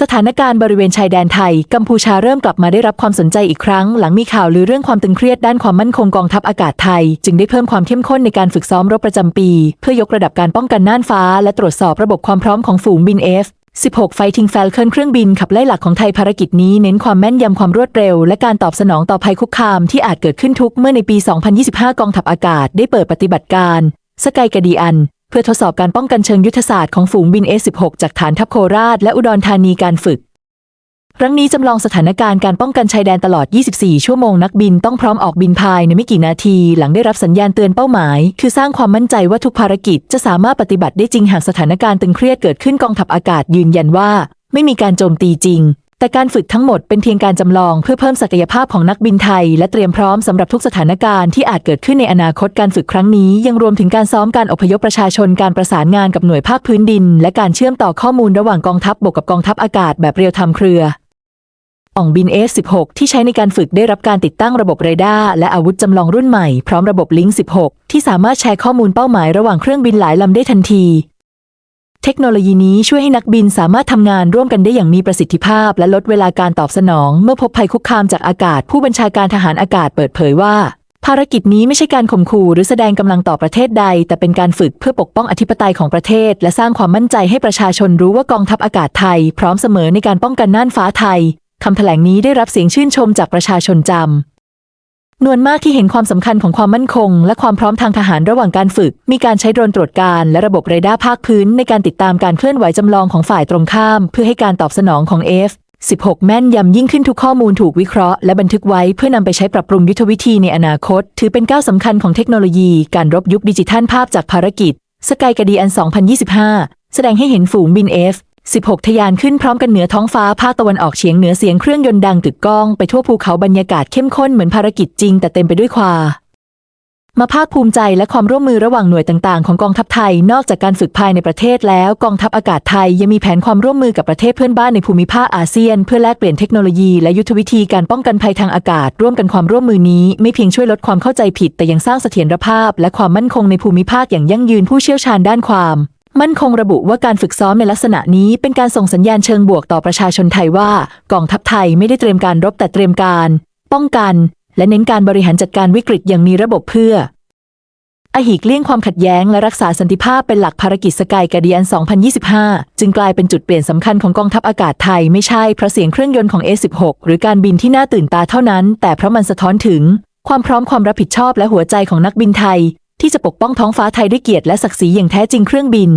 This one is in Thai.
สถานการณ์บริเวณชายแดนไทย กัมพูชาเริ่มกลับมาได้รับความสนใจอีกครั้ง หลังมีข่าวลือเรื่องความตึงเครียดด้านความมั่นคงกองทัพอากาศไทย จึงได้เพิ่มความเข้มข้นในการฝึกซ้อมรบประจำปี เพื่อยกระดับการป้องกันน่านฟ้า และตรวจสอบระบบความพร้อมของฝูงบิน F 16 Fighting Falcon เครื่องบินขับไล่หลักของไทยภารกิจนี้เน้นความแม่นยำความรวดเร็ว และการตอบสนองต่อภัยคุกคามที่อาจเกิดขึ้นทุกเมื่อในปี 2025 กองทัพอากาศได้เปิดปฏิบัติการสกายกระดีอัน เพื่อทดสอบการป้องกันเชิงยุทธศาสตร์ของฝูงบิน A16 จากฐานทัพโคราชและอุดรธานีการฝึก ครั้งนี้จำลองสถานการณ์การป้องกันชายแดนตลอด 24 ชั่วโมงนักบินต้องพร้อมออกบินภายในไม่กี่นาที หลังได้รับสัญญาณเตือนเป้าหมาย คือสร้างความมั่นใจว่าทุกภารกิจจะสามารถปฏิบัติได้จริงหากสถานการณ์ตึงเครียดเกิดขึ้นกองทัพอากาศยืนยันว่า ไม่มีการโจมตีจริง แต่การฝึกทั้งหมดเป็นเพียงการจำลองเพื่อเพิ่มศักยภาพของนักบินไทย และเตรียมพร้อมสำหรับทุกสถานการณ์ที่อาจเกิดขึ้นในอนาคตการฝึกครั้งนี้ ยังรวมถึงการซ้อมการอพยพประชาชนการประสานงานกับหน่วยภาคพื้นดิน และการเชื่อมต่อข้อมูลระหว่างกองทัพบกกับกองทัพอากาศแบบเรียลไทม์เครืออ่องบิน F16 ที่ใช้ในการฝึกได้รับการติดตั้งระบบเรดาร์และอาวุธจำลองรุ่นใหม่พร้อมระบบลิงก์16 ที่สามารถแชร์ข้อมูลเป้าหมายระหว่างเครื่องบินหลายลำได้ทันที เทคโนโลยีนี้ช่วยให้นักบินสามารถทำงานร่วมกันได้อย่างมีประสิทธิภาพ และลดเวลาการตอบสนอง เมื่อพบภัยคุกคามจากอากาศ ผู้บัญชาการทหารอากาศเปิดเผยว่า ภารกิจนี้ไม่ใช่การข่มขู่หรือแสดงกำลังต่อประเทศใด แต่เป็นการฝึกเพื่อปกป้องอธิปไตยของประเทศ และสร้างความมั่นใจให้ประชาชนรู้ว่ากองทัพอากาศไทย พร้อมเสมอในการป้องกันน่านฟ้าไทยคำแถลงนี้ได้รับเสียงชื่นชมจากประชาชนจำ นวนมากที่เห็นความสำคัญของความมั่นคง และความพร้อมทางทหารระหว่างการฝึก มีการใช้โดรนตรวจการและระบบเรดาร์ภาคพื้น ในการติดตามการเคลื่อนไหวจำลองของฝ่ายตรงข้าม เพื่อให้การตอบสนองของ F 16 แม่นยำยิ่งขึ้นทุกข้อมูลถูกวิเคราะห์และบันทึกไว้เพื่อนำไปใช้ปรับปรุงยุทธวิธีในอนาคต ถือเป็นก้าวสำคัญของเทคโนโลยี การรบยุคดิจิทัลภาพจากภารกิจสกายกดีอัน 2025 แสดงให้เห็นฝูงบิน F 16ทะยานขึ้นพร้อมกันเหนือท้องฟ้าภาคตะวันออกเฉียงเหนือเสียงเครื่องยนต์ดังกึกก้องไปทั่วภูเขาบรรยากาศเข้มข้นเหมือนภารกิจจริงแต่เต็มไปด้วยความมาภาคภูมิใจและความร่วมมือระหว่างหน่วยต่างๆ ของกองทัพไทย นอกจากการฝึกภายในประเทศแล้วกองทัพอากาศไทยยังมีแผนความร่วมมือกับประเทศเพื่อนบ้านในภูมิภาคอาเซียน เพื่อแลกเปลี่ยนเทคโนโลยีและยุทธวิธีการป้องกันภัยทางอากาศ ร่วมกันความร่วมมือนี้ ไม่เพียงช่วยลดความเข้าใจผิด แต่ยังสร้างเสถียรภาพ และความมั่นคงในภูมิภาคอย่างยั่งยืนผู้เชี่ยวชาญด้านความ มั่นคงระบุว่าการฝึกซ้อมในลักษณะนี้เป็นการส่งสัญญาณเชิงบวกต่อประชาชนไทยว่ากองทัพไทยไม่ได้เตรียมการรบแต่เตรียมการ ป้องกัน และเน้นการบริหารจัดการวิกฤตอย่างมีระบบเพื่ออหิกเลี่ยงความขัดแย้งและรักษาสันติภาพเป็นหลักภารกิจสกายกาเดียน 2025 จึงกลายเป็นจุดเปลี่ยนสำคัญของกองทัพอากาศไทยไม่ใช่เพราะเสียงเครื่องยนต์ของ A16 หรือการบินที่น่าตื่นตาเท่านั้น แต่เพราะมันสะท้อนถึง ความพร้อมความรับผิดชอบและหัวใจของนักบินไทย ที่จะปกป้องท้องฟ้าไทยด้วยเกียรติและศักดิ์ศรีอย่างแท้จริงเครื่องบิน